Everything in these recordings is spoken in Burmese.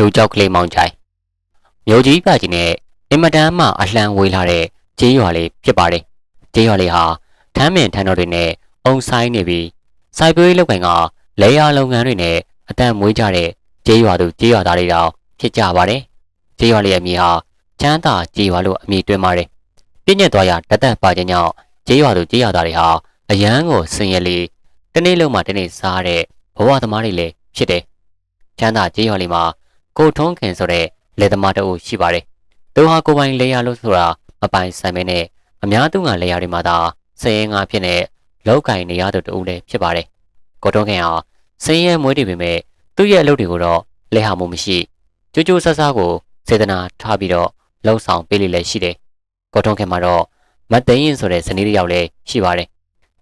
လူကြောက်ကလေးမောင်ချိုင်မြို့ကြီးပြကြီးနဲ့အင်မတန်မှအလှမ်းဝေးလာတဲ့ကျေးရွာလေးဖြစ်ပါတယ်ကျေးရွာလေးဟာထမ်းမင်ထန်းတော်တွေနဲ့အုံဆိုင်နေပြီးစိုက်ပျိုးရေးလုပ်ကိုင်ကလေယာလုပ်ငန်းတွေနဲ့အတန်မွေးကြတဲ့ကျေးရွာသူကျေးရွာသားတွေတောင်ဖြစ်ကြပါတယ်ကျေးရွာလေးရဲ့အမည်ဟာချမ်းသာကျေးရွာလို့အမည်တွင်ပါတယ်ပြည့်ညက်သွားရတတ်တတ်ပါခြင်းကြောင့်ကျေးရွာသူကျေးရွာသားတွေဟာအရန်ကိုဆင်ရလေးတနေ့လုံးမှတနေ့စားတဲ့ဘဝသမားတွေလည်းဖြစ်တယ်ချမ်းသာကျေးရွာလေးမှာ ကိုထုံးခင်ဆိုတဲ့လယ်သမားတအုပ်ရှိပါတယ်သူဟာကိုပိုင်လေယာလို့ဆိုတာမပိုင်ဆိုင်မဲနဲ့အများသူငါလေယာတွေမှာသာစည်ရင်ငါဖြစ်နေလောက်ကင်နေရသူတဦးလည်းဖြစ်ပါတယ်ကိုထုံးခင်ဟာစည်ရဲမွေးတွေပေမဲ့သူ့ရဲ့အလုပ်တွေကိုတော့လဲဟာမှုမရှိကြိုးကြိုးဆဆကိုစေတနာထားပြီးတော့လှုပ်ဆောင်ပေးလိမ့်လည်းရှိတယ်ကိုထုံးခင်မှာတော့မတ်သိန်းရင်ဆိုတဲ့ဇနီးတစ်ယောက်လည်းရှိပါတယ်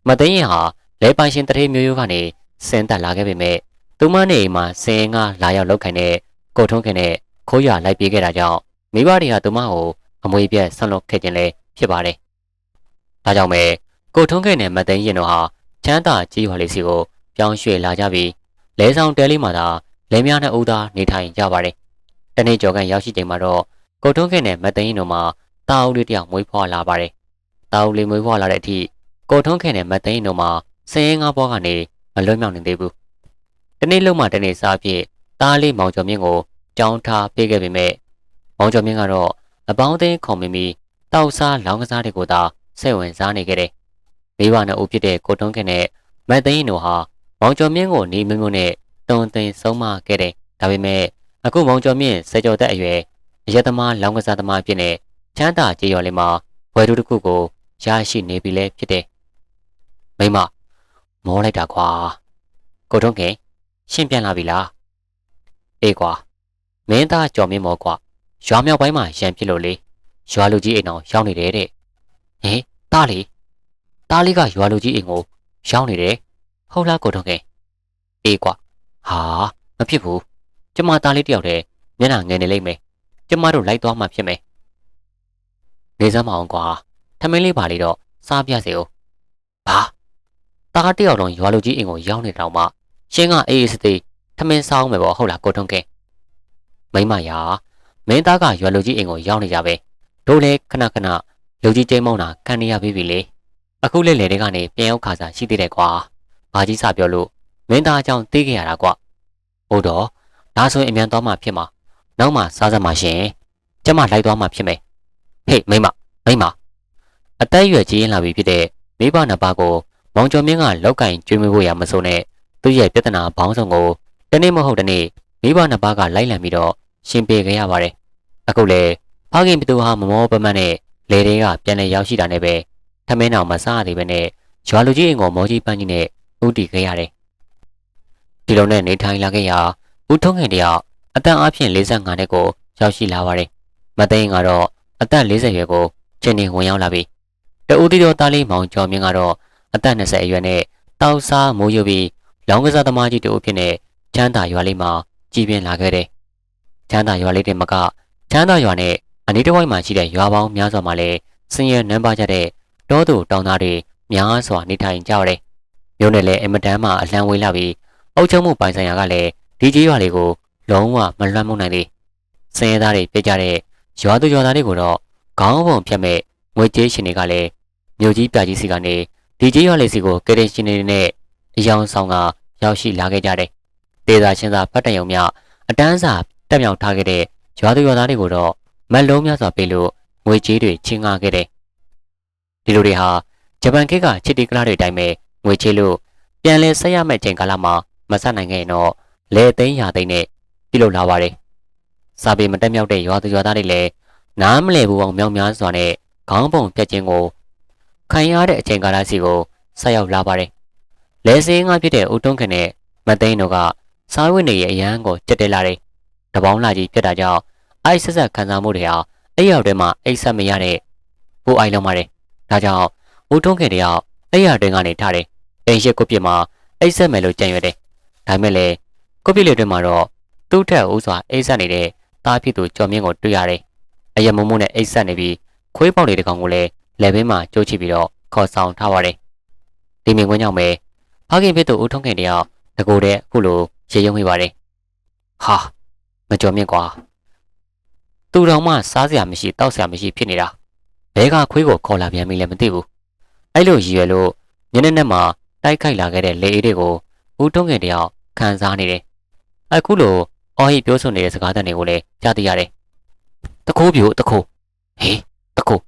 မတ်သိန်းရင်ဟာလဲပိုင်ရှင်တရေမျိုးရိုးကနေဆင်းသက်လာခဲ့ပေမဲ့သူမနေအိမ်မှာစင်ရင်ကလာရောက်လောက်ခိုင်တဲ့ ကိုထုံးခင်နဲ့ခိုးရလိုက်ပြေးခဲ့တာကြောင့်မိဘတွေဟာသူမကိုအမွေပြက်ဆန့်လွတ်ခဲ့ခြင်းလည်းဖြစ်ပါတယ်။ဒါကြောင့်ပဲကိုထုံးခင်နဲ့မသိန်းရင်တို့ဟာချမ်းသာကြီးရွာလေးစီကိုပြောင်းရွှေ့လာကြပြီးလဲဆောင်တဲလေးမှာသာလဲများနဲ့ဦးသားနေထိုင်ကြပါတယ်။တနေ့ကျော်ကန်ရောက်ရှိချိန်မှာတော့ကိုထုံးခင်နဲ့မသိန်းရင်တို့မှာတာအုပ်လေးတယောက်မွေးဖွားလာပါတယ်။တာအုပ်လေးမွေးဖွားလာတဲ့အထိကိုထုံးခင်နဲ့မသိန်းရင်တို့မှာစင်ရင်ငါးဘောကနေမလွတ်မြောက်နိုင်သေးဘူး။တနေ့လုံးမှတနေ့စားဖြစ်တားလေးမောင်ကျော်မြင့်ကို ကြောင်းထားပေးခဲ့ပေမဲ့မောင်ကျော်မြင့်ကတော့အပေါင်းအသင်းခုံမီမီတောက်စားလောင်းကစားတွေကိုသာစိတ်ဝင်စားနေခဲ့တယ်။မိဘနဲ့ဦးဖြစ်တဲ့ကိုတုံးခင်နဲ့မတ်သိန်းတို့ဟာမောင်ကျော်မြင့်ကိုနေမမျိုးနဲ့တုံသိန်းဆုံးမခဲ့တယ်။ဒါပေမဲ့အခုမောင်ကျော်မြင့်စေကျော်သက်အရွယ်အယက်သမားလောင်းကစားသမားဖြစ်နေချမ်းသာကြေးရော်လေးမှာဝယ်တူတစ်ခုကိုရရှိနေပြီလဲဖြစ်တယ်။မိမမောလိုက်တာကွာ။ကိုတုံးခင်ရှင်းပြန်လာပြီလား။အေးကွာ မင်းသားကြော်မင်းမောကွာရွာမြောက်ပိုင်းမှာရံဖြစ်လို့လေရွာလူကြီးအိမ်တော်ရောက်နေတယ်တဲ့ဟင်တားလေတားလေးကရွာလူကြီးအိမ်ကိုရောက်နေတယ်ဟုတ်လားကိုထုံးခင်အေးကွာဟာမဖြစ်ဘူးကျမတားလေးတယောက်တည်းမျက်နှာငယ်နေလိမ့်မယ်ကျမတို့လိုက်သွားမှဖြစ်မယ်နေစမ်းမအောင်ကွာထမင်းလေးပါလေတော့စားပြစေဦးဘာတားတယောက်တော့ရွာလူကြီးအိမ်ကိုရောက်နေတော့မှရှင်းကအေးအေးစသေးထမင်းစားအောင်မယ်ပေါ့ဟုတ်လားကိုထုံးခင် မိမရာမင်းသားကရွာလူကြီးအိမ်ကိုရောက်နေကြပဲတို့လည်းခဏခဏလူကြီးကျိမ်းမောင်းတာခံနေရပြီပြီလေအခုလေလေတွေကနေပြန်ရောက်ခါစားရှိသေးတယ်ကွာဘာကြီးစပြောလို့မင်းသားအကြောင်းသိခဲ့ရတာကွဟုတ်တော့ဒါဆိုရင်အမြန်သွားမှဖြစ်မှာနောက်မှစားစမ်းမှရှင်ကျမလိုက်သွားမှဖြစ်မယ်ဟေးမိမမိမအသက်အရွယ်ကြီးရင်လာပြီဖြစ်တဲ့မိဘနှစ်ပါးကိုမောင်ကျော်မင်းကလောက်ကင်ကျွေးမွေးဖို့ရမစိုးနဲ့သူ့ရဲ့ပြဿနာဘောင်းဆောင်ကိုတနေ့မဟုတ်တနေ့ မိဘနှစ်ပါးကလိုက်လံပြီးတော့ရှင်းပြခဲ့ရပါတယ်။အခုလေဖခင်ဘသူဟာမမောပမတ်နဲ့လေတွေကပြန်လည်ရောက်ရှိတာနဲ့ပဲထမင်းအောင်မစားသေးပဲနဲ့ရွာလူကြီးအိမ်ကိုမောကြီးပန်းကြီးနဲ့ဥတီခဲ့ရတယ်။ဒီလိုနဲ့နေထိုင်လာခဲ့ရာဦးထုံးငင်တယောက်အသက်အပြင်45နှစ်ကိုရောက်ရှိလာပါတယ်။မသိန်းကတော့အသက်40ရွယ်ကိုချင်းနေဝင်ရောက်လာပြီ။တဦးတီတော်သားလေးမောင်ကျော်မြင့်ကတော့အသက်20အရွယ်နဲ့တောက်စားမိုးရွပြီးလောင်းကစားသမားကြီးတူအဖြစ်နဲ့ချမ်းသာရွာလေးမှာ ကြီးပြင်းလာခဲ့တယ်။ချမ်းသာရွာလေးတင်မကချမ်းသာရွာနဲ့အနီးတစ်ဝိုက်မှာရှိတဲ့ရွာပေါင်းများစွာမှာလည်းဆင်းရဲနန်းပါကြတဲ့တောသူတောင်သားတွေများစွာနေထိုင်ကြရတယ်။မြို့နယ်လည်းအမတန်းမှအလံဝေးလာပြီးအုပ်ချုပ်မှုပိုင်ဆိုင်ရာကလည်းဒီကြီးရွာလေးကိုလုံးဝမလွှမ်းမိုးနိုင်သေး။ဆင်းရဲသားတွေပြကြတဲ့ရွာသူရွာသားတွေကိုတော့ခေါင်းပုံဖြတ်မဲ့ငွေကြေးရှင်တွေကလည်းမြို့ကြီးပြကြီးစီကနေဒီကြီးရွာလေးစီကိုကရက်ရှင်တွေနဲ့အယောင်ဆောင်ကရောက်ရှိလာခဲ့ကြတယ်။ ဒေသာချင်းသာဖတ်တရုံမြအတန်းစာတက်မြောက်ထားခဲ့တဲ့ရွာသူရွာသားတွေကိုတော့မက်လုံးများစွာပေးလို့ငွေကြေးတွေချင်းငှားခဲ့တယ်။ဒီလိုတွေဟာဂျပန်ခေတ်ကချစ်တီကလာတွေအတိုင်းပဲငွေချေးလို့ပြန်လဲဆက်ရမယ့်ချိန်ကာလမှာမဆက်နိုင်ခဲ့ရင်တော့လဲသိန်းရာသိန်းနဲ့ပြုလုပ်လာပါတယ်။စာပေမတက်မြောက်တဲ့ရွာသူရွာသားတွေလည်းနားမလည်ဘူးအောင်မြောင်များစွာနဲ့ခေါင်းပုံပြက်ခြင်းကိုခံရတဲ့အချိန်ကာလစီကိုဆက်ရောက်လာပါတယ်။လဲစင်းငါဖြစ်တဲ့ဦးတုံးခင်နဲ့မသိန်းတို့က စားဝတ်နေရဲ့အရန်ကိုကြက်တဲလာတယ်။တပေါင်းလာကြီးဖြစ်တာကြောင့်အိုက်ဆက်ဆက်ခံစားမှုတွေဟာအဲ့ရောက်ထဲမှာအိတ်ဆက်မရတဲ့ဟိုအိုင်လုံးပါတယ်။ဒါကြောင့်ဦးထုံးခင်တယောက်အဲ့ရတွင်ကနေထားတယ်။အိမ်ရှိကုတ်ပြစ်မှာအိတ်ဆက်မယ်လို့ကြံရွယ်တယ်။ဒါမဲ့လေကုတ်ပြစ်လေးတွင်မှာတော့သူ့ထက်ဦးစွာအိတ်ဆက်နေတဲ့သားဖြစ်သူကျော်မြင့်ကိုတွေ့ရတယ်။အယမုံမုံနဲ့အိတ်ဆက်နေပြီးခွေးပေါက်လေးတစ်ကောင်ကိုလည်းလက်ဘင်းမှာကြိုးချိပြီးတော့ခေါ်ဆောင်ထားပါတယ်။ဒီမြင်ကွင်းကြောင့်ပဲဖခင်ဖြစ်သူဦးထုံးခင်တယောက်တကူတဲ့အခုလို ရေယုံမိပါတယ်။ဟာမကြော်မြင့်ကွာသူတော်မှစားစရာမရှိတောက်စရာမရှိဖြစ်နေတာဘဲကခွေးကိုခေါ်လာပြန်ပြီလည်းမသိဘူးအဲ့လိုရည်ရွယ်လို့ညနေနဲ့မှတိုက်ခိုက်လာခဲ့တဲ့လေအေးတွေကိုဦးတုံးငယ်တယောက်ခံစားနေတယ်အခုလိုအော်ဟိပြောဆိုနေတဲ့စကားသံတွေကိုလည်းကြားသိရတယ်တခိုးပြိုတခိုးဟေးတခိုး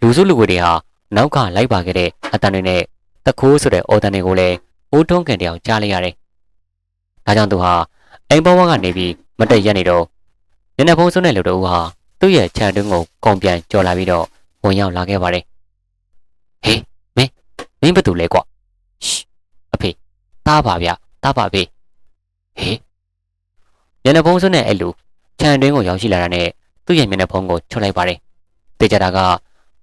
လူစုလူဝေတွေဟာနောက်ကလိုက်ပါခဲ့တဲ့အတန်တွေနဲ့တခိုးဆိုတဲ့အော်တန်တွေကိုလည်းဦးတုံးငယ်တယောက်ကြားလိုက်ရတယ် ဒါကြောင့်သူဟာအိမ်ဘဝကနေပြီးမတက်ရက်နေတော့ညနေဖုံးစွန်းတဲ့လူတို့ဟာသူ့ရဲ့ခြံတွင်းကိုကုန်ပြန်ကြော်လာပြီးတော့ဝင်ရောက်လာခဲ့ပါတယ်ဟေးမင်းမင်းဘာတူလဲကွာရှ်အဖေတားပါဗျတားပါဖေးဟေးညနေဖုံးစွန်းတဲ့အဲ့လူခြံတွင်းကိုရောက်ရှိလာတာနဲ့သူ့ရဲ့မျက်နှာဖုံးကိုချွတ်လိုက်ပါတယ်တေချာတာက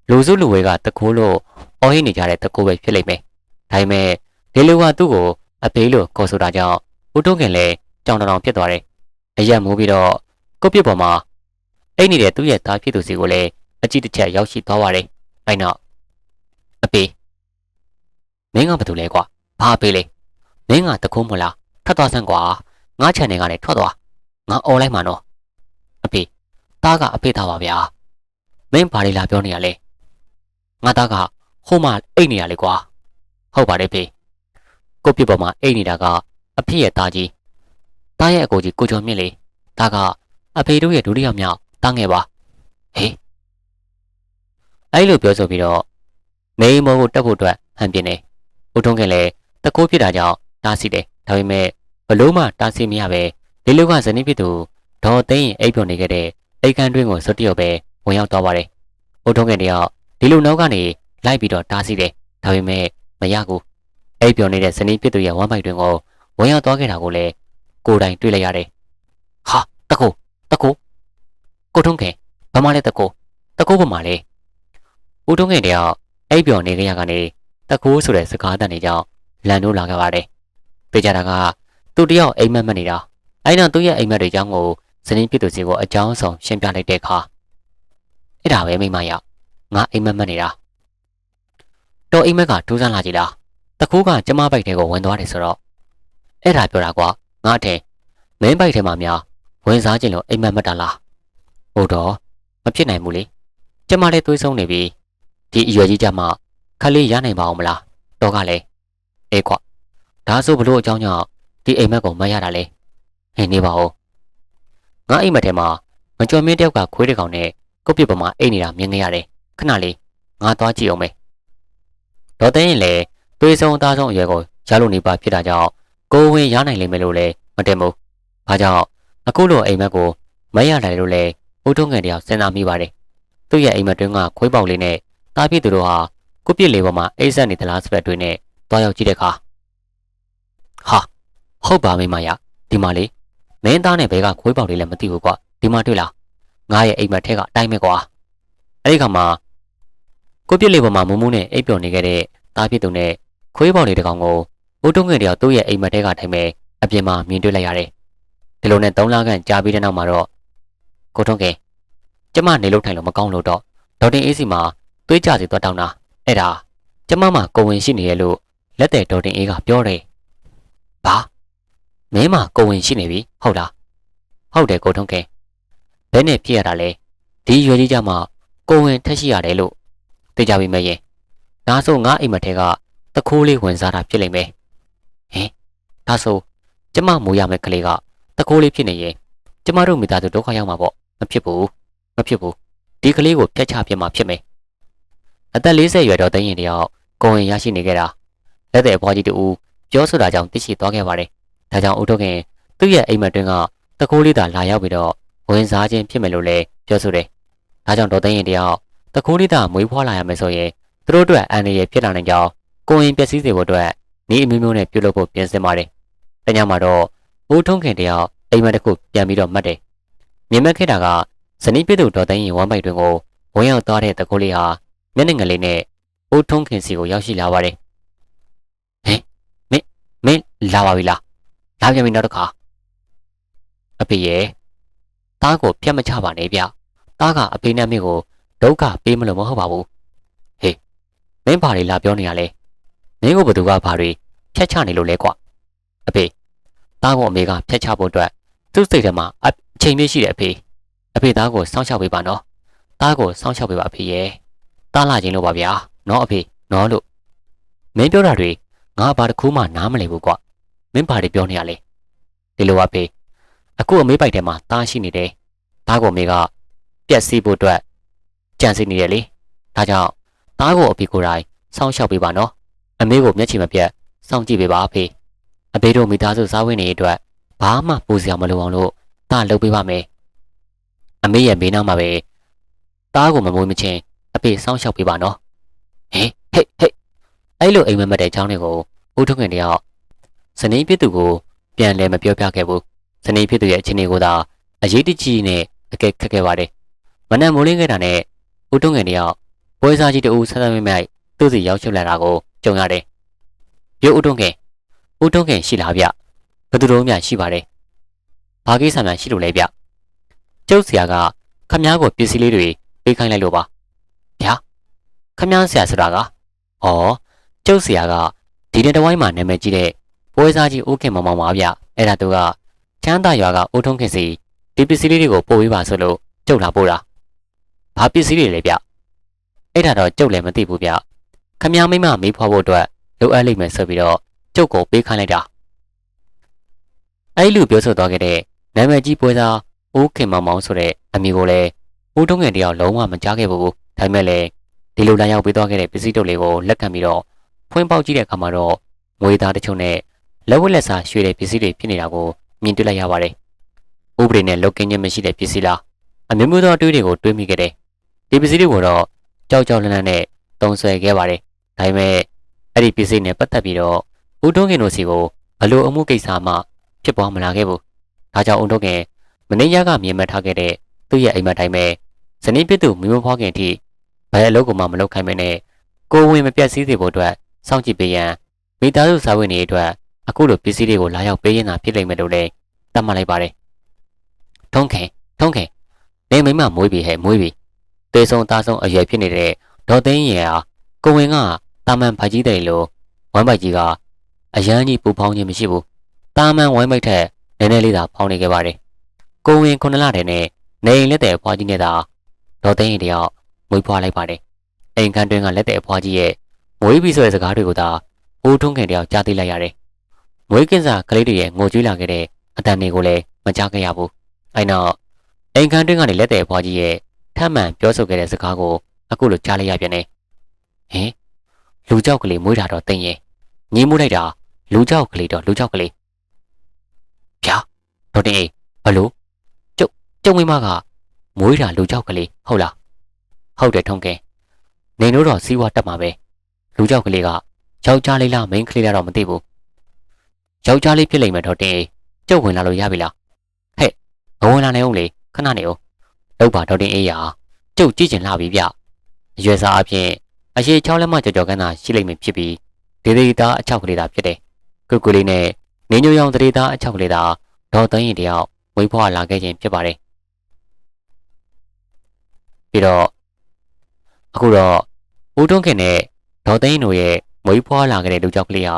လူစုလူဝဲကတကိုးလို့အော်ဟိနေကြတဲ့တကိုးပဲဖြစ်လိမ့်မယ်ဒါပေမဲ့ဒီလူကသူ့ကိုအဖေးလို့ခေါ်ဆိုတာကြောင့် ဦးတုံးခင်လည်းကြောင်တောင်ဖြစ်သွားတယ်အရက်မိုးပြီးတော့ကုတ်ပြစ်ပေါ်မှာအိတ်နေတဲ့သူ့ရဲ့သားဖြစ်သူစီကိုလည်းအကြည့်တစ်ချက်ရောက်ရှိသွားပါတယ်။အဲ့နောက်အပေမင်းကဘာလုပ်လဲကွာ။ဘာအပေလဲ။မင်းကတကုံးမလား။ထွက်သွားစမ်းကွာ။ငါ channel ကနေထွက်သွား။ငါអော်လိုက်မှာနော်။အပေသားကအဖေသားပါဗျာ။မင်းဘာတွေလာပြောနေရလဲ။ငါသားကဟိုမှအိတ်နေရလေကွာ။ဟုတ်ပါတယ်ဖေ။ကုတ်ပြစ်ပေါ်မှာအိတ်နေတာက အဖေရဲ့သားကြီး။သားရဲ့အကိုကြီးကိုကျော်မြင့်လေ။သားကအဖေတို့ရဲ့ဒုတိယမြောက်တားငယ်ပါဟေးအဲ့လိုပြောဆိုပြီးတော့နေမောကိုတက်ဖို့အတွက်ဟန်ပြင်းနေဦးထုံးခင်လည်းတကိုးဖြစ်တာကြောင့်တားစီတယ်ဒါပေမဲ့ဘလို့မှတားစီမရပဲလေးလူကဇနီးဖြစ်သူဒေါ်သိန်းအိပ်ပျော်နေခဲ့တဲ့အိတ်ခမ်းတွင်းကိုစွတ်တရုပ်ပဲဝင်ရောက်သွားပါတယ်ဦးထုံးခင်တယောက်ဒီလူနောက်ကနေလိုက်ပြီးတော့တားစီတယ်ဒါပေမဲ့မရဘူးအိပ်ပျော်နေတဲ့ဇနီးဖြစ်သူရဲ့ဝမ်းပိုက်တွင်ကို ဝင်ရောက်သွားခဲ့တာကိုလည်းကိုယ်တိုင်တွေ့လိုက်ရတယ်ဟာတကိုးတကိုကိုထုံးခင်ဘာမှလဲတကိုတကိုဘာမှလဲဦးထုံးခင်တယောက်အိပ်ပျော်နေကြရကနေတကိုဆိုတဲ့စကားတန်တွေကြောင့်လန်တို့လာခဲ့ပါတယ်ပြေကြတာကသူတယောက်အိမ်မက်မက်နေတာအဲ့တော့သူ့ရဲ့အိမ်မက်တွေကြောင့်ကိုဇနီးပြစ်သူစီကိုအကြောင်းဆောင်ရှင်းပြလိုက်တဲ့အခါအဲ့ဒါပဲမိမရောက်ငါအိမ်မက်မက်နေတာတော်အိမ်မက်ကဒူးဆန်းလာကြည်လားတကိုးကကျမပိုက်ထဲကိုဝင်သွားတယ်ဆိုတော့ အဲ့ဒါပြောတာကွာငါထင်မင်းပိုက်ထဲမှာများဝင်စားခြင်းလို့အိမ်မက်မက်တာလားဟုတ်တော့မဖြစ်နိုင်ဘူးလေကျမလည်းသွေးဆုံးနေပြီဒီအရွယ်ကြီးကြမှာခလေးရနိုင်ပါအောင်မလားတော့ကလည်းအေးကွာဒါဆိုဘလို့အကြောင်းကြောင့်ဒီအိမ်မက်ကိုမရတာလေဟင်းနေပါဦးငါအိမ်မက်ထဲမှာမကြော်မင်းတယောက်ကခွေးတကောင်နဲ့ကုတ်ပြစ်ပေါ်မှာအိတ်နေတာမြင်နေရတယ်ခဏလေးငါသွားကြည့်အောင်မယ်ဒေါ်သိန်းရင်လည်းသွေးဆုံးအသားဆုံးအရွယ်ကိုရလို့နေပါဖြစ်တာကြောင့် ကိုဝင်ရနိုင်လိမ့်မယ်လို့လည်းမတင်ဘူးဘာကြောင့်အခုလိုအိမ်မက်ကိုမရနိုင်လို့လည်းဦးထုံးငယ်တယောက်စဉ်းစားမိပါတယ်။သူ့ရဲ့အိမ်မက်တွင်းကခွေးပေါက်လေးနဲ့တားပြစ်သူတို့ဟာကုပစ်လေးပေါ်မှာအိတ်ဆက်နေသလားစပက်တွေနဲ့တွားရောက်ကြည့်တဲ့အခါဟာဟုတ်ပါမိမရဒီမှာလေမင်းသားနဲ့ဘဲကခွေးပေါက်လေးလည်းမသိဘူးကွာဒီမှာတွေ့လားငါရဲ့အိမ်မက်ထဲကအတိုင်းပဲကွာအဲ့ဒီခါမှာကုပစ်လေးပေါ်မှာမုံမုံနဲ့အိပ်ပျော်နေခဲ့တဲ့တားပြစ်သူနဲ့ခွေးပေါက်လေးတစ်ကောင်ကို ဦးထုံးငယ်တယောက်သူ့ရဲ့အိမ်မက်ထဲကထိုင်မဲ့အပြင်မှာမြင်တွေ့လိုက်ရတယ်ဒီလိုနဲ့၃လခန့်ကြာပြီးတဲ့နောက်မှာတော့ကိုထုံးကဲကျမနေလို့ထိုင်လို့မကောင်းလို့တော့ဒေါက်တင်အေးစီမှာသွေးကြစီသွားတောင်းတာအဲ့ဒါကျမမှကိုဝင်ရှိနေရဲ့လို့လက်တဲ့ဒေါက်တင်အေးကပြောတယ်ဘာမင်းမှကိုဝင်ရှိနေပြီဟုတ်လားဟုတ်တယ်ကိုထုံးကဲဘယ်နဲ့ဖြစ်ရတာလဲဒီရွယ်ကြီးကြမှာကိုဝင်ထက်ရှိရတယ်လို့သိကြပြီမရင်ဒါဆိုငါအိမ်မထဲကတခိုးလေးဝင်စားတာဖြစ်လိမ့်မယ်ဟင် ဒါဆိုကျမမူရမယ့်ကလေးကတခိုးလေးဖြစ်နေရင်ကျမတို့မိသားစုဒုက္ခရောက်မှာပေါ့မဖြစ်ဘူးမဖြစ်ဘူးဒီကလေးကိုပြတ်ချပြစ်မှာဖြစ်မယ်အသက်40ရွယ်တော့တန်းရင်တယောက်ကိုဝင်ရရှိနေခဲ့တာလက်တဲ့အဖွားကြီးတူပြောဆိုတာကြောင့်သိရှိသွားခဲ့ပါတယ်ဒါကြောင့်ဦးထုတ်ခင်သူ့ရဲ့အိမ်မက်တွင်းကတကိုးလေးသာလာရောက်ပြီးတော့ဝင်စားခြင်းဖြစ်မယ်လို့လည်းပြောဆိုတယ်ဒါကြောင့်ဒေါ်သိန်းရင်တယောက်တကိုးလေးသာမွေးဖွားလာရမယ်ဆိုရင်သူတို့အတွက်အန္တရာယ်ဖြစ်လာနိုင်ကြောင်းကိုရင်ပျက်စီးစေဖို့အတွက်ဤအမျိုးမျိုးနဲ့ပြုလုပ်ဖို့ပြင်ဆင်ပါတယ် တညမှာတော့ဦးထုံးခင်တယောက်အိမ်မက်တစ်ခုပြန်ပြီးတော့မှတ်တယ်မြင်မဲ့ခဲ့တာကဇနီးပြည့်သူဒေါ်သိန်းရင်ဝမ်းပိုက်တွင်ကိုဝင်ရောက်သွားတဲ့တကိုးလေးဟာမျက်နှာငယ်လေးနဲ့အိုးထုံးခင်စီကိုရောက်ရှိလာပါတယ်ဟင်မင်းမင်းလာပါပြီလားလာပြန်ပြီနောက်တစ်ခါအဖေရဲ့တားကိုပြတ်မချပါနဲ့ဗျတားကအဖေနဲ့မင်းကိုဒုက္ခပေးမလို့မဟုတ်ပါဘူးဟေးမင်းဘာတွေလာပြောနေရလဲမင်းကိုဘသူကဘာတွေဖြတ်ချနေလို့လဲကွာအဖေ တားကိုအမေကဖြတ်ချဖို့အတွက်သူသူ့စိတ်ထဲမှာအအချိန်မျိုးရှိတယ်အဖေအဖေသားကိုစောင့်ရှောက်ပေးပါနော်သားကိုစောင့်ရှောက်ပေးပါအဖေရဲ့တားလာခြင်းလို့ပါဗျာနော်အဖေနော်လို့မင်းပြောတာတွေငါဘာတစ်ခုမှနားမလည်ဘူးကွမင်းဘာတွေပြောနေရလဲဒီလိုပါဖေအခုအမေးပိုက်ထဲမှာတားရှိနေတယ်သားကိုအမေကပြက်စီးဖို့အတွက်ကြံစီနေတယ်လေဒါကြောင့်သားကိုအဖေကိုယ်တိုင်စောင့်ရှောက်ပေးပါနော်အမေကိုမျက်ခြေမပြတ်စောင့်ကြည့်ပေးပါအဖေ အဖေတို့မိသားစုစားဝတ်နေရေးအတွက်ဘာမှပူစရာမလိုအောင်လို့တားလုပ်ပေးပါမယ်အမေရဲ့မေးနှောင်းမှာပဲသားကိုမမွေးမချင်းအဖေစောင့်ရှောက်ပေးပါနော်ဟေးဟေးဟေးအဲ့လိုအိမ်မက်မက်တဲ့ချောင်းတွေကိုဦးထုံးငင်တယောက်စနေပြစ်သူကိုပြန်လဲမပြောပြခဲ့ဘူးစနေဖြစ်သူရဲ့အခြေအနေကိုသာအရေးတကြီးနဲ့အကဲခက်ခဲ့ပါတယ်မနက်မိုးလင်းခဲ့တာနဲ့ဦးတုံးငယ်တယောက်ပွဲစားကြီးတူဆက်ဆက်မိမိုက်သူ့စီရောက်ချုပ်လာတာကိုကြုံရတယ်ရုပ်ဦးတုံးငယ် ဦးတုံးငယ်ရှိလားဗျဘယ်သူတို့မှရှိပါတယ်ဘာကိစ္စမှရှိလို့လဲဗျကျုပ်ဆရာကခမားကိုပစ္စည်းလေးတွေပေးခိုင်းလိုက်လို့ပါဗျာခမားဆရာဆိုတာကဩကျုပ်ဆရာကဒီတဲ့တဝိုင်းမှာနာမည်ကြီးတဲ့ပွဲစားကြီးဦးခင်မောင်မောင်ပါဗျအဲ့ဒါသူကချမ်းသာရွာကအိုးထုံးခင်စီဒီပစ္စည်းလေးတွေကိုပို့ပေးပါဆိုလို့ကျုပ်လာပို့တာဘာပစ္စည်းတွေလဲဗျအဲ့ဒါတော့ကျုပ်လည်းမသိဘူးဗျခမည်းမိမမေးဖွားဖို့အတွက်လိုအပ်လိမ့်မယ်ဆိုပြီးတော့ ကျုပ်ကိုပေးခိုင်းလိုက်တာအဲ့လူပြောဆိုသွားခဲ့တဲ့နာမည်ကြီးပွဲသားအိုးခင်မောင်မောင်ဆိုတဲ့အမည်ကိုလည်းအိုးထုံးငယ်တယောက်လုံးဝမကြားခဲ့ဘူးဒါပေမဲ့လည်းဒီလိုလမ်းရောက်ပေးသွားခဲ့တဲ့ပစ္စည်းတုပ်လေးကိုလက်ခံပြီးတော့ဖွင့်ပေါက်ကြည့်တဲ့အခါမှာတော့ငွေသားတချို့နဲ့လက်ဝက်လက်စားရွှေတဲ့ပစ္စည်းတွေဖြစ်နေတာကိုမြင်တွေ့လိုက်ရပါတယ်။ဥပဒေနဲ့လောက်ကင်းခြင်းမရှိတဲ့ပစ္စည်းလားအမျိုးမျိုးသောအတွေ့အကြုံကိုတွေးမိခဲ့တယ်။ဒီပစ္စည်းတွေကိုတော့ကြောက်ကြောက်လန့်လန့်နဲ့တုံးဆွဲခဲ့ပါတယ်။ဒါပေမဲ့အဲ့ဒီပစ္စည်းနဲ့ပတ်သက်ပြီးတော့ ဦးတွန်းခင်တို့စီကိုဘလို့အမှုကိစ္စမှဖြစ်ပေါ်မလာခဲ့ဘူး။ဒါကြောင့်ဦးတွန်းခင်မင်းရကမြင်မှတ်ထားခဲ့တဲ့သူ့ရဲ့အိမ်မက်တိုင်းပဲဇနီးပြစ်သူမိမဖွားခင်ထိဘယ်အလုပ်ကမှမလုပ်ခိုင်းမနဲ့ကိုဝင်မပြတ်စည်းစေဖို့အတွက်စောင့်ကြည့်ပေးရန်မိသားစုစာဝင်တွေအတွက်အခုလိုပစ္စည်းတွေကိုလာရောက်ပေးရင်သာဖြစ်လိမ့်မယ်လို့လည်းသတ်မှတ်လိုက်ပါတယ်။ထုံးခင်ထုံးခင်နေမိမမွေးပြီဟဲ့မွေးပြီ။တေဆုံသားဆုံးအရွယ်ဖြစ်နေတဲ့ဒေါ်သိန်းရင်ဟာကိုဝင်ကတာမန်ဖကြီးတယ်လို့ဝမ်းပိုက်ကြီးက အရန်ကြီးပူဖောင်းခြင်းမရှိဘူး။တာမန်ဝမ်းပိုက်ထက်နည်းနည်းလေးသာဖောင်းနေခဲ့ပါတယ်။ကိုဝင်ခုနလတည်းနဲ့နေအိမ်လက်တဲ့အဖွားကြီးနဲ့သာဒေါ်သိန်းရင်တယောက်မွေးဖွားလိုက်ပါတယ်။အိမ်ခန်းတွင်းကလက်တဲ့အဖွားကြီးရဲ့မွေးပြီးဆိုတဲ့စကားတွေကိုသာအိုးထုံးခင်တယောက်ကြားသိလိုက်ရတယ်။မွေးကင်းစာကလေးတွေရဲ့ငိုကြွေးလာခဲ့တဲ့အတန်တွေကိုလည်းမကြားခဲ့ရဘူး။အဲနောက်အိမ်ခန်းတွင်းကနေလက်တဲ့အဖွားကြီးရဲ့ထမ်းမှန်ပြောဆိုခဲ့တဲ့စကားကိုအခုလိုကြားလိုက်ရပြန်တယ်။ဟင်လူကြောက်ကလေးမွေးတာတော့တင်ရင် ညီးမှုလိုက်တာလူကြောက်ကလေးတော့လူကြောက်ကလေးဗျာဒေါ်တင်အေးဘလို့ကျုပ်ကျုံမိမကမွေးတာလူကြောက်ကလေးဟုတ်လားဟုတ်တယ်ထုံးကဲနေတို့တော့စီးဝါတက်မှာပဲလူကြောက်ကလေးကယောက်ျားလေးလားမိန်းကလေးလားတော့မသိဘူးယောက်ျားလေးဖြစ်လိမ့်မယ်တော့တင်အေးကျုပ်ဝင်လာလို့ရပြီလားဟဲ့မဝင်လာနိုင်အောင်လေခဏနေအောင်လောက်ပါတော့တင်အေးရကျုပ်ကြည့်ကျင်လာပြီဗျအရွယ်စားအဖြစ်အရှိ6လက်မကြော်ကြော်ကန်းသာရှိလိမ့်မယ်ဖြစ်ပြီး ဒေဒေသားအချောက်ကလေးသာဖြစ်တယ်ကုကုလေးနဲ့နေညိုရောင်ဒေသားအချောက်ကလေးသာဒေါ်သိန်းရင်တယောက်ဝိဖွားလာခဲ့ခြင်းဖြစ်ပါတယ်ပြီးတော့အခုတော့ဦးတွန်းခင်နဲ့ဒေါ်သိန်းတို့ရဲ့မွေးဖွားလာခဲ့တဲ့လူကြောက်ကလေးဟာ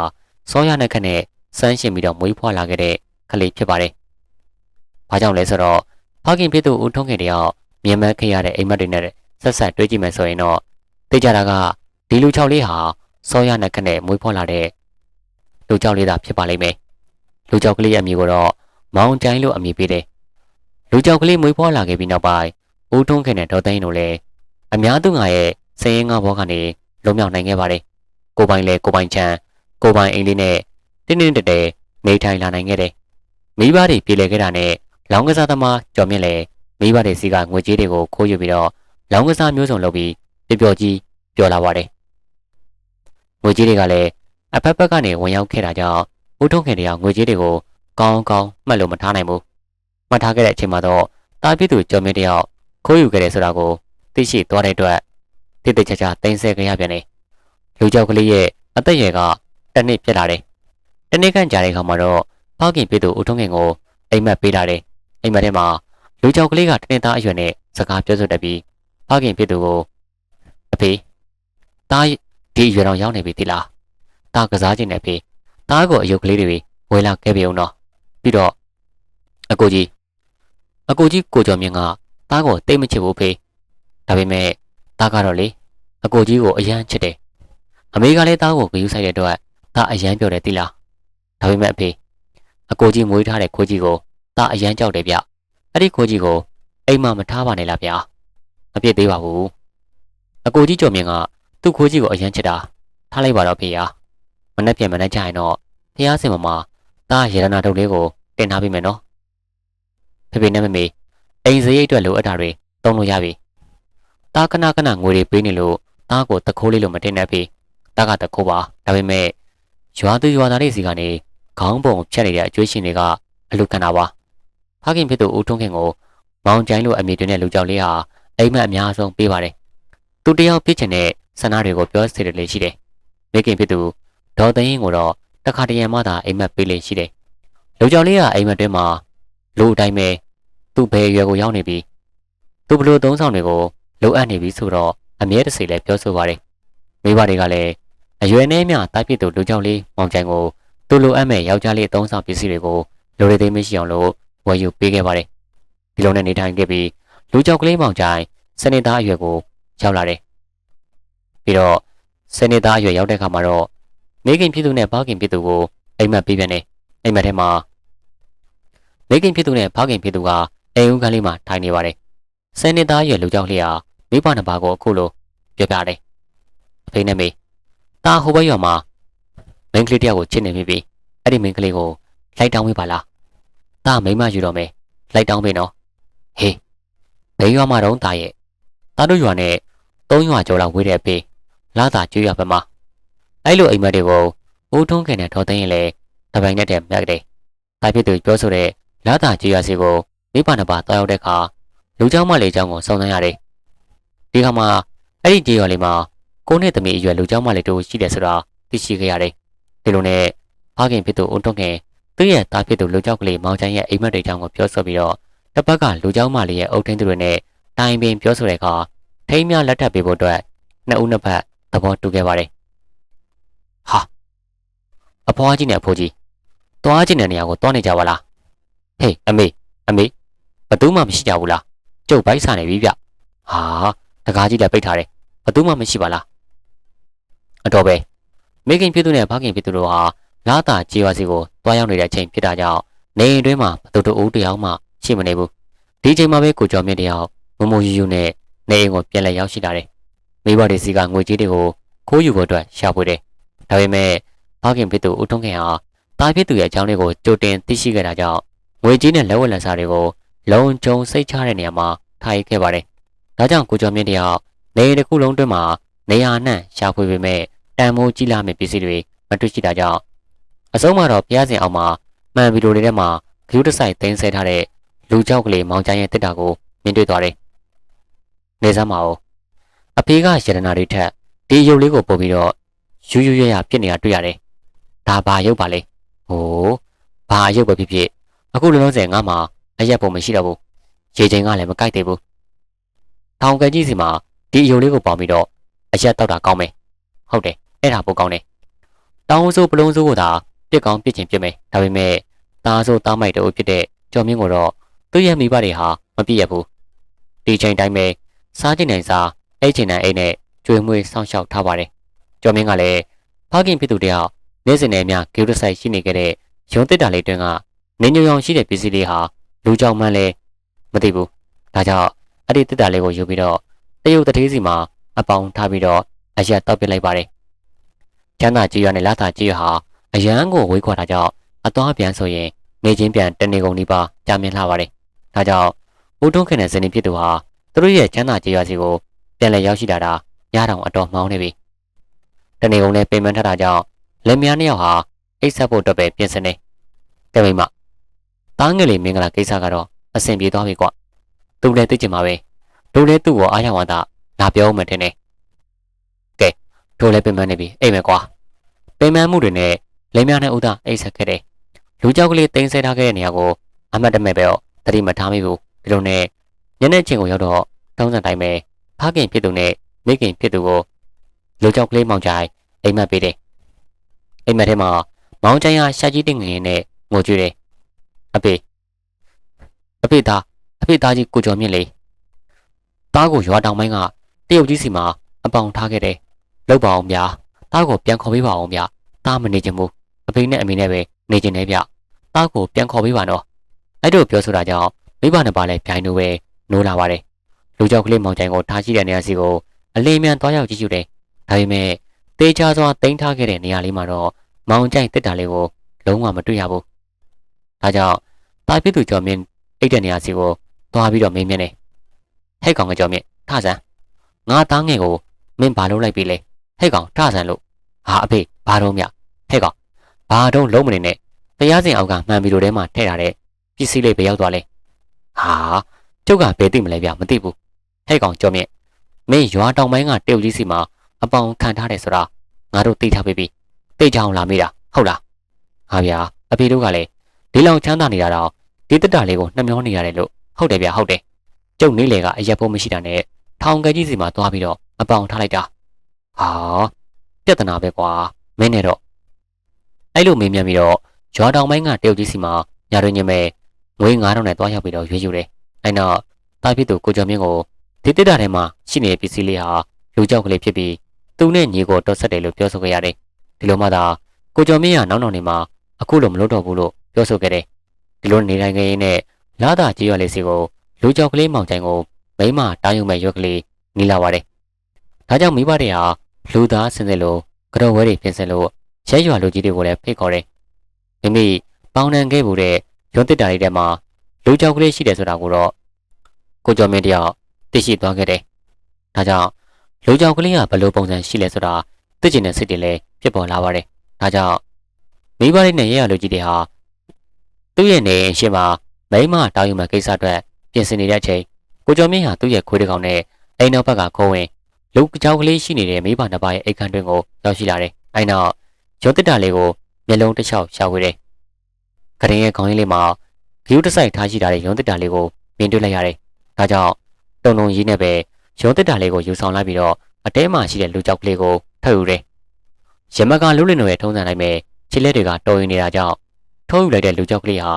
စောရနဲ့ခက်နဲ့စမ်းရှင်ပြီးတော့မွေးဖွားလာခဲ့တဲ့ကလေးဖြစ်ပါတယ်။ဘာကြောင့်လဲဆိုတော့ဖခင်ဖြစ်သူဦးထွန်းခင်တယောက်မြင်မခဲ့ရတဲ့အိမ်မက်တွေနဲ့ဆက်ဆက်တွေးကြည့်မယ်ဆိုရင်တော့သိကြတာကဒီလူချောက်လေးဟာ စောရနဲ့ခက်နဲ့မွေးဖွားလာတဲ့လူကြောက်လေးသာဖြစ်ပါလိမ့်မယ်။လူကြောက်ကလေးအမည်ကိုတော့မောင်ကျိုင်းလို့အမည်ပေးတယ်။လူကြောက်ကလေးမွေးဖွားလာခဲ့ပြီးနောက်ပိုင်းဦးထွန်းခင်နဲ့ဒေါ်သိန်းတို့လည်းအများသူငါရဲ့စည်ရင်ငါဘောကနေလုံမြောက်နိုင်ခဲ့ပါတယ်။ကိုပိုင်လဲကိုပိုင်ချမ်းကိုပိုင်အိမ်လေးနဲ့တင်းတင်းတဲတဲနေထိုင်လာနိုင်ခဲ့တယ်။မိဘတွေပြေလည်ခဲ့တာနဲ့လောင်းကစားသမားကျော်မြင့်လည်းမိဘတွေစီကငွေကြေးတွေကိုခိုးယူပြီးတော့လောင်းကစားမျိုးစုံလုပ်ပြီးပျော်ပျော်ကြီးပျော်လာပါတယ်။ ငွေကြေးတွေကလည်းအဖက်ဖက်ကနေဝင်ရောက်ခဲ့တာကြောင့်ဦးထုံးခင်တယောက်ငွေကြေးတွေကိုကောင်းကောင်းမှတ်လို့မထားနိုင်ဘူး။မှတ်ထားခဲ့တဲ့အချိန်မှာတော့တာပြည့်သူကျော်မြင့်တယောက်ခိုးယူခဲ့တယ်ဆိုတာကိုသိရှိသွားတဲ့အတွက်တိတိကျကျတင်ဆက်ကြရပြန်တယ်။လူကြောက်ကလေးရဲ့အသက်အရွယ်ကတစ်နှစ်ပြည့်လာတယ်။တစ်နှစ်ခန့်ကြာတဲ့အခါမှာတော့ဖခင်ပြည်သူဦးထုံးငင်ကိုအိမ်မက်ပေးလာတယ်။အိမ်မက်ထဲမှာလူကြောက်ကလေးကတစ်နှစ်သားအရွယ်နဲ့စကားပြောဆိုတတ်ပြီးဖခင်ပြည်သူကိုအဖေတား ဒီအရွယ်တော်ရောက်နေပြီတိလား။တားကစားခြင်းနဲ့အဖေတားကိုအယုတ်ကလေးတွေဝယ်လာခဲ့ပြီအောင်တော့ပြီးတော့အကိုကြီးအကိုကြီးကိုကျော်မြင့်ကတားကိုတိတ်မချစ်ဘူးဖေဒါပေမဲ့တားကတော့လေအကိုကြီးကိုအယမ်းချစ်တယ်အမေကလည်းတားကိုဂယူးဆိုင်တဲ့အတွက်တားအယမ်းပြောတယ်တိလားဒါပေမဲ့အဖေအကိုကြီးမွေးထားတဲ့ခိုးကြီးကိုတားအယမ်းကြောက်တယ်ဗျအဲ့ဒီခိုးကြီးကိုအိမ်မှာမထားပါနဲ့လားဗျာမပြစ်သေးပါဘူးအကိုကြီးကျော်မြင့်က သူ့ခိုးကြီးကိုအယမ်းချစ်တာထားလိုက်ပါတော့ဖေယာမနှက်ပြန်မနှက်ကြရင်တော့ဖះစင်မမတားရတနာတုတ်လေးကိုတင်ထားပေးမယ်နော်ဖေဖေနဲ့မမေအိမ်စရိတ်အတွက်လိုအပ်တာတွေတုံးလို့ရပြီတားကနကနငွေတွေပေးနေလို့တားကိုတခိုးလေးလိုမတင်နဲ့ဖေတားကတခိုးပါဒါပေမဲ့ရွာသူရွာသားတွေစီကနေခေါင်းပုံဖြတ်နေတဲ့အကျွေးရှင်တွေကအလူကန်တာပါဖခင်ဖြစ်သူဦးထွန်းခင်ကိုမောင်ကျိုင်းလိုအမိတွင်တဲ့လူကြောက်လေးဟာအိမ်မက်အများဆုံးပေးပါတယ်သူတယောက်ဖြစ်ချင်တဲ့ ဆန္ဒတွေကိုပြောစေတယ်လေရှိတယ်မိခင်ဖြစ်သူဒေါ်သိန်းကိုတော့တခါတရံမှသာအိမ်မက်ပေးလေရှိတယ်လူကြောက်လေးကအိမ်မက်တွင်းမှာလူအတိုင်းပဲသူ့ဘယ်ရွယ်ကိုရောက်နေပြီသူဘလို့သုံးဆောင်တွေကိုလိုအပ်နေပြီဆိုတော့အမြဲတစေလည်းပြောဆိုပါတယ်မိဘတွေကလည်းအရွယ်နဲ့မျှတိုက်ပြစ်သူလူကြောက်လေးမောင်ကျိုင်ကိုသူ့လိုအပ်မဲ့ယောက်ျားလေးအသုံးဆောင်ပစ္စည်းတွေကိုလိုရသေးမရှိအောင်လို့ဝယ်ယူပေးခဲ့ပါတယ်ဒီလိုနဲ့နေထိုင်ခဲ့ပြီးလူကြောက်ကလေးမောင်ကျိုင်စနေသားအရွယ်ကိုရောက်လာတယ် ပြီးတော့စနေသားအရွယ်ရောက်တဲ့အခါမှာတော့မိခင်ဖြစ်သူနဲ့ဘာခင်ဖြစ်သူကိုအိမ်မက်ပေးပြန်တယ်အိမ်မက်ထဲမှာမိခင်ဖြစ်သူနဲ့ဘာခင်ဖြစ်သူကအိမ်ဦးခန်းလေးမှာထိုင်နေပါတယ်စနေသားအရွယ်လူကြောက်လေးဟာမိဘနှစ်ပါးကိုအခုလိုပြောပြတယ်အဖေနဲ့မေတာဟိုဘက်ရွာမှာမင်းကလေးတယောက်ကိုချစ်နေမိပြီအဲ့ဒီမင်းကလေးကိုလိုက်တောင်းပေးပါလားတာမိမယူတော့မယ်လိုက်တောင်းပေးနော်ဟေးဘယ်ရွာမှာတော့တာရဲ့တာတို့ရွာနဲ့သုံးရွာကျော်လောက်ဝေးတဲ့အဖေ လာတာကျွေးရပါမအဲ့လိုအိမ်မက်တွေကိုဦးထုံးခင်နဲ့ထော်သိန်းရင်လေတပိုင်နဲ့တည်းမြတ်တယ်ဒါဖြစ်သူပြောဆိုတဲ့လာတာကျွေးရစီကိုမိဘနှစ်ပါးတောက်ရောက်တဲ့အခါလူเจ้าမလေးเจ้าကိုစုံစမ်းရတယ်ဒီခါမှာအဲ့ဒီကြေးရွာလေးမှာကိုနဲ့သမီးအရွယ်လူเจ้าမလေးတို့ရှိတယ်ဆိုတာသိရှိခဲ့ရတယ်ဒီလိုနဲ့ဖခင်ဖြစ်သူဦးထုံးခင်သူ့ရဲ့သားဖြစ်သူလူကြောက်ကလေးမောင်ချန်ရဲ့အိမ်မက်တွေကြောင့်ကိုပြောဆိုပြီးတော့တစ်ပတ်ကလူเจ้าမလေးရဲ့အုတ်ထင်းသူတွေနဲ့တိုင်ပင်ပြောဆိုတဲ့အခါထိမ်းများလက်ထပ်ပေးဖို့အတွက်နှစ်ဦးနှစ်ဖက် သဘောတူခဲ့ပါတယ်။ဟာအဖွားကြီးနဲ့အဖိုးကြီးသွားကျင်တဲ့နေရာကိုသွားနေကြပါလား။ဟေးအမေအမေဘသူမှမရှိကြဘူးလား။ကျုပ်ဘိုက်ဆာနေပြီဗျ။ဟာတကားကြီးလည်းပိတ်ထားတယ်ဘသူမှမရှိပါလား။အတော်ပဲမိခင်ဖြစ်သူနဲ့ဖခင်ဖြစ်သူတို့ဟာလာတာကြေးဝါစီကိုတွားရောက်နေတဲ့အချိန်ဖြစ်တာကြောင့်နေအိမ်တွင်းမှာဘသူတို့ဦးတယောက်မှရှိမနေဘူးဒီချိန်မှာပဲကိုကျော်မြင့်တယောက်မမယူယူနဲ့နေအိမ်ကိုပြန်လည်ရောက်ရှိလာတယ် မိဘတွေစီကငွေကြေးတွေကိုခိုးယူဖို့အတွက်ရှာဖွေတယ်ဒါပေမဲ့ဖခင်ဖြစ်သူဦးထုံးခင်ဟာတာဖြစ်သူရဲ့အကြောင်းလေးကိုကြိုတင်သိရှိခဲ့တာကြောင့်ငွေကြေးနဲ့လက်ဝတ်လက်စားတွေကိုလုံခြုံစိတ်ချတဲ့နေရာမှာထားရခဲ့ပါတယ်ဒါကြောင့်ကိုကျော်မြင့်တယောက်နေအိမ်တစ်ခုလုံးတွင်းမှာနေရာနှံ့ရှာဖွေပေမဲ့တန်မိုးကြီးလာမယ့်ပစ္စည်းတွေမတွေ့ရှိတာကြောင့်အဆုံးမှာတော့ဘုရားရှင်အောင်မှာမှန်ဗီဒီယိုတွေထဲမှာဂရုတစိုက်သိမ်းဆဲထားတဲ့လူကြောက်ကလေးမောင်ကျန်းရဲ့တစ်တာကိုမြင်တွေ့သွားတယ်။နေစမ်းပါဦး အဖေကရတနာတွေထက်ဒီရုပ်လေးကိုပို့ပြီးတော့ယူယူရရပြစ်နေတာတွေ့ရတယ်။ဒါဘာရုပ်ပါလဲ။ဟိုးဘာရုပ်ပဲဖြစ်ဖြစ်အခုလုံးလုံးစင်ငါမှအရက်ပုံမရှိတော့ဘူး။ရေချိန်ကလည်းမကိုက်သေးဘူး။ထောင်ကန်ကြီးစီမှာဒီရုပ်လေးကိုပေါင်ပြီးတော့အရက်တောက်တာကောင်းမယ်။ဟုတ်တယ်အဲ့ဒါပိုကောင်းတယ်။တောင်းဆိုးပလုံးဆိုးကိုသာပြစ်ကောင်းပြစ်ချင်ပြစ်မယ်ဒါပေမဲ့သားဆိုးသားမိုက်တို့ဖြစ်တဲ့ကျော်မင်းကိုတော့သူ့ရဲ့မိဘတွေဟာမပြည့်ရဘူးဒီချိန်တိုင်းပဲစားချင်နိုင်စား အိတ်ချင်နိုင်အိတ်နဲ့ကျွေးမွေးစောင့်ရှောက်ထားပါတယ်ကျော်မင်းကလည်းဖခင်ဖြစ်သူတယောက်နေ့စဉ်နဲ့များဂိူးတဆိုင်ရှိနေခဲ့တဲ့ရုံတစ်တာလေးတွင်ကနေညုံရောင်ရှိတဲ့ပစ္စည်းလေးဟာလူကြောင်မှန်းလဲမသိဘူးဒါကြောင့်အဲ့ဒီတစ်တာလေးကိုယူပြီးတော့တရုတ်တထေးစီမှာအပေါင်းထားပြီးတော့အရက်တောက်ပစ်လိုက်ပါတယ်ကျန်းသာကြည်ရွာနဲ့လာသာကြည်ရွာဟာအရန်ကိုဝေးခွာတာကြောင့်အသွားပြန်ဆိုရင်နေချင်းပြန်တနေကုန်ဒီပါကြာမြင့်လာပါတယ်။ဒါကြောင့်ဦးတွန်းခင်တဲ့ဇနီးဖြစ်သူဟာသူတို့ရဲ့ချမ်းသာကြေးရွာစီကို ပြန်လည်ရောက်ရှိလာတာညတောင်အတော်မှောင်းနေပြီ။တနေကုန်နဲ့ပင်ပန်းထတာကြောင့်လက်များနှစ်ယောက်ဟာအိတ်ဆက်ဖို့အတွက်ပဲပြင်ဆင်နေ။ကဲမိမတားငယ်လေးမင်္ဂလာကိစ္စကတော့အဆင်ပြေသွားပြီကွ။သူလည်းသိချင်ပါပဲ။တို့လည်းသူ့ကိုအားရဝါဒလာပြောမှတင်နေ။ကဲတို့လည်းပင်ပန်းနေပြီအိမ်မယ်ကွာ။ပင်ပန်းမှုတွေနဲ့လက်များနဲ့ဥဒအိတ်ဆက်ခဲ့တယ်။လူကြောက်ကလေးတင်းဆဲထားခဲ့တဲ့နေရာကိုအမတ်တမဲ့ပဲတော့တတိမထားမိဘူး။ဒီလိုနဲ့ညနေချင်းကိုရောက်တော့တောင်းစံတိုင်းပဲ ဖခင်ဖြစ်သူနဲ့မိခင်ဖြစ်သူကိုလူကြောက်ကလေးမောင်ကြိုင်အိမ်မက်ပေးတယ်။အိမ်မက်ထဲမှာမောင်ကြိုင်ဟာရှာကြီးတင်ငင်နဲ့ငိုကြွေးတယ်။အဖေအဖေသားအဖေသားကြီးကိုကျော်မြင့်လေသားကိုရွာတောင်ပိုင်းကတရုတ်ကြီးစီမှာအပေါင်ထားခဲ့တယ်လောက်ပါအောင်ဗျာသားကိုပြန်ခေါ်ပေးပါအောင်ဗျာသားမနေချင်ဘူးအဖေနဲ့အမေနဲ့ပဲနေချင်တယ်ဗျသားကိုပြန်ခေါ်ပေးပါနော်အဲ့တို့ပြောဆိုတာကြောင့်မိဘနှစ်ပါးလည်းပြိုင်လို့ပဲနိုးလာပါတယ် လူကြောက်ကလေးမောင်ချိုင်ကိုထားရှိတဲ့နေရာစီကိုအလေးမြန်သွားရောက်ကြည့်ရှုတယ်ဒါပေမဲ့တေချာစွာတင်ထားခဲ့တဲ့နေရာလေးမှာတော့မောင်ချိုင်တက်တာလေးကိုလုံးဝမတွေ့ရဘူးဒါကြောင့်တာပြည့်သူကျော်မြင့်အိတ်တဲ့နေရာစီကိုသွားပြီးတော့မင်းမြင်တယ်ဟဲ့ကောင်ကကျော်မြင့်ထဆန်းငါသားငယ်ကိုမင်းဘာလုပ်လိုက်ပြီလဲဟဲ့ကောင်ထဆန်းလို့ဟာအဖေဘာတော့မြဟဲ့ကောင်ဘာတော့လုံးမနေနဲ့တရားစင်အောက်ကမှန်ပြီးလို့ထဲမှာထည့်ထားတဲ့ပစ္စည်းလေးပဲရောက်သွားလဲဟာကျုပ်ကဘယ်သိမလဲဗျမသိဘူး ဟဲ့ကောင်ကျော်မြင့်မင်းရွာတောင်ပိုင်းကတရုတ်ကြီးစီမှာအပေါင်ခံထားတယ်ဆိုတာငါတို့သိထားပြီပြီသိကြအောင်လာမေးတာဟုတ်လားဟာဗျာအဖေတို့ကလည်းဒီလောင်ချမ်းသာနေတာတော့ဒီတက်တာလေးကိုနှမျောနေရတယ်လို့ဟုတ်တယ်ဗျဟုတ်တယ်ကျုပ်နေလေကအရက်ဖို့မရှိတာနဲ့ထောင်ကကြီးစီမှာသွားပြီးတော့အပေါင်ထားလိုက်တာဟာပြဿနာပဲကွာမင်းနဲ့တော့အဲ့လိုမေးမြန်းပြီးတော့ရွာတောင်ပိုင်းကတရုတ်ကြီးစီမှာညာတွင်ညမဲငွေ9000နဲ့သွားရောက်ပြီးတော့ရွေးယူတယ်အဲ့တော့တာဖြစ်သူကိုကျော်မင်းကို ဒီတက်တာထဲမှာရှိနေတဲ့ပစ္စည်းလေးဟာလူကြောက်ကလေးဖြစ်ပြီးသူနဲ့ညီကိုတော့ဆက်တယ်လို့ပြောဆိုခဲ့ရတယ်ဒီလိုမှသာကိုကျော်မင်းကနောက်နောက်နေမှာအခုလိုမလုပ်တော့ဘူးလို့ပြောဆိုခဲ့တယ်ဒီလိုနေတိုင်းကလေးနဲ့လာတာကြီးရွက်လေးစီကိုလူကြောက်ကလေးမောင်ချိုင်ကိုမိမတားယူမဲ့ရွက်ကလေးနီးလာပါတယ်ဒါကြောင့်မိဘတွေဟာလူသားစင်စင်လို့ကြော်ဝဲတွေပြင်ဆင်လို့ရဲရွာလူကြီးတွေကိုလည်းဖိတ်ခေါ်တယ်မိမိပေါင်းနှံခဲ့မှုတဲ့ရုံးတစ်တာလေးထဲမှာလူကြောက်ကလေးရှိတယ်ဆိုတာကိုတော့ကိုကျော်မင်းတယောက် သိရှိသွားခဲ့တယ်ဒါကြောင့်လူကြောက်ကလေးကဘယ်လိုပုံစံရှိလဲဆိုတာသိကျင်တဲ့စိတ်တွေလည်းဖြစ်ပေါ်လာပါတယ်ဒါကြောင့်မိဘလေးနဲ့ရဲရွာလူကြီးတွေဟာသူ့ရဲ့နေအိမ်ရှိမှာမိမတောင်းယူမဲ့ကိစ္စအတွက်ပြင်ဆင်နေတဲ့အချိန်ကိုကျော်မင်းဟာသူ့ရဲ့ခွေးတစ်ကောင်နဲ့အိမ်နောက်ဘက်ကခိုးဝင်လူကြောက်ကလေးရှိနေတဲ့မိဘနှစ်ပါးရဲ့အိမ်ခန်းတွင်ကိုရောက်ရှိလာတယ်။အဲနောက်ရုံးတစ်တာလေးကိုမျက်လုံးတစ်ချောက်ရှာဖွေတယ်။ကရင်ရဲ့ခေါင်းရင်းလေးမှာဂီယူတစ်ဆိုင်ထားရှိထားတဲ့ရုံးတစ်တာလေးကိုမြင်တွေ့လိုက်ရတယ်။ဒါကြောင့် တုံတုံကြီးနဲ့ပဲရုံးတစ်တာလေးကိုယူဆောင်လိုက်ပြီးတော့အတဲမှာရှိတဲ့လူကြောက်ကလေးကိုထပ်ယူတယ်။ရမကလူလင်တို့ရဲ့ထုံးစံလိုက်မဲ့ခြေလက်တွေကတော်ရင်နေတာကြောင့်ထိုးယူလိုက်တဲ့လူကြောက်ကလေးဟာ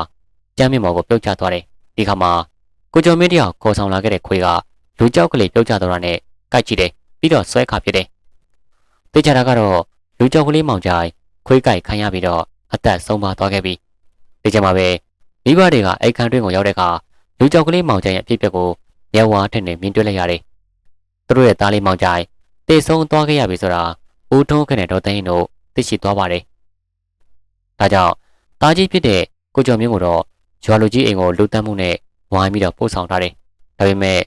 ကျမ်းမြင့်မော်ကိုပြုတ်ကျသွားတယ်။ဒီခါမှာကိုကျော်မင်းတယောက်ခေါ်ဆောင်လာခဲ့တဲ့ခွေးကလူကြောက်ကလေးပြုတ်ကျသွားတာနဲ့ကိုက်ကြည့်တယ်ပြီးတော့ဆွဲခါဖြစ်တယ်။သိကြတာကတော့လူကြောက်ကလေးမောင်ကြိုင်ခွေးကိုက်ခံရပြီးတော့အသက်ဆုံးပါသွားခဲ့ပြီ။ဒီကြမှာပဲမိဘတွေကအိတ်ခမ်းတွင်းကိုရောက်တဲ့အခါလူကြောက်ကလေးမောင်ကြိုင်ရဲ့အဖြစ်အပျက်ကို မျက်ဝါးထက်နဲ့မြင်တွေ့လိုက်ရတယ်။သူတို့ရဲ့သားလေးမောင်ကြိုင်တေဆုံးသွားခဲ့ရပြီဆိုတာဦးထုံးခနဲ့ဒေါ်သိန်းတို့သိရှိသွားပါတယ်။ဒါကြောင့်သားကြီးဖြစ်တဲ့ကိုကျော်မင်းကိုတော့ရွာလူကြီးအိမ်ကိုလူတန်းမှုနဲ့ဝိုင်းပြီးတော့ပို့ဆောင်ထားတယ်။ဒါပေမဲ့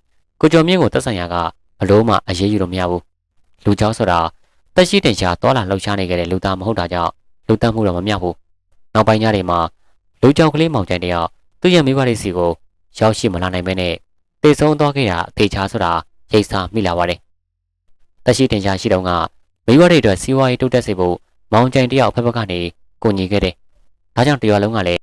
ကိုကျော်မြင့်ကိုတက်ဆိုင်ရာကဘလို့မှအရေးယူလို့မရဘူး။လူကြောက်ဆိုတာတက်ရှိတင်ရှားတော်လာလှုပ်ရှားနေကြတဲ့လူသားမဟုတ်တာကြောင့်လူတန်းမှုတော့မမြောက်ဘူး။နောက်ပိုင်းညတွေမှာလူကြောက်ကလေးမောင်ကျန်တယောက်သူ့ရဲ့မိဘလေးစီကိုရောက်ရှိမလာနိုင်မဲနဲ့ တေဆုံးသွားခဲ့တာအသေးချာဆိုတာရိတ်စားမိလာပါတယ်။တက်ရှိတင်ရှားရှိတော့ကမိဘတွေအတွက်စီးပွားရေးတိုးတက်စေဖို့မောင်ကျန်တယောက်ဖက်ဖက်ကနေကိုညီခဲ့တယ်။ဒါကြောင့်တရွာလုံးကလည်း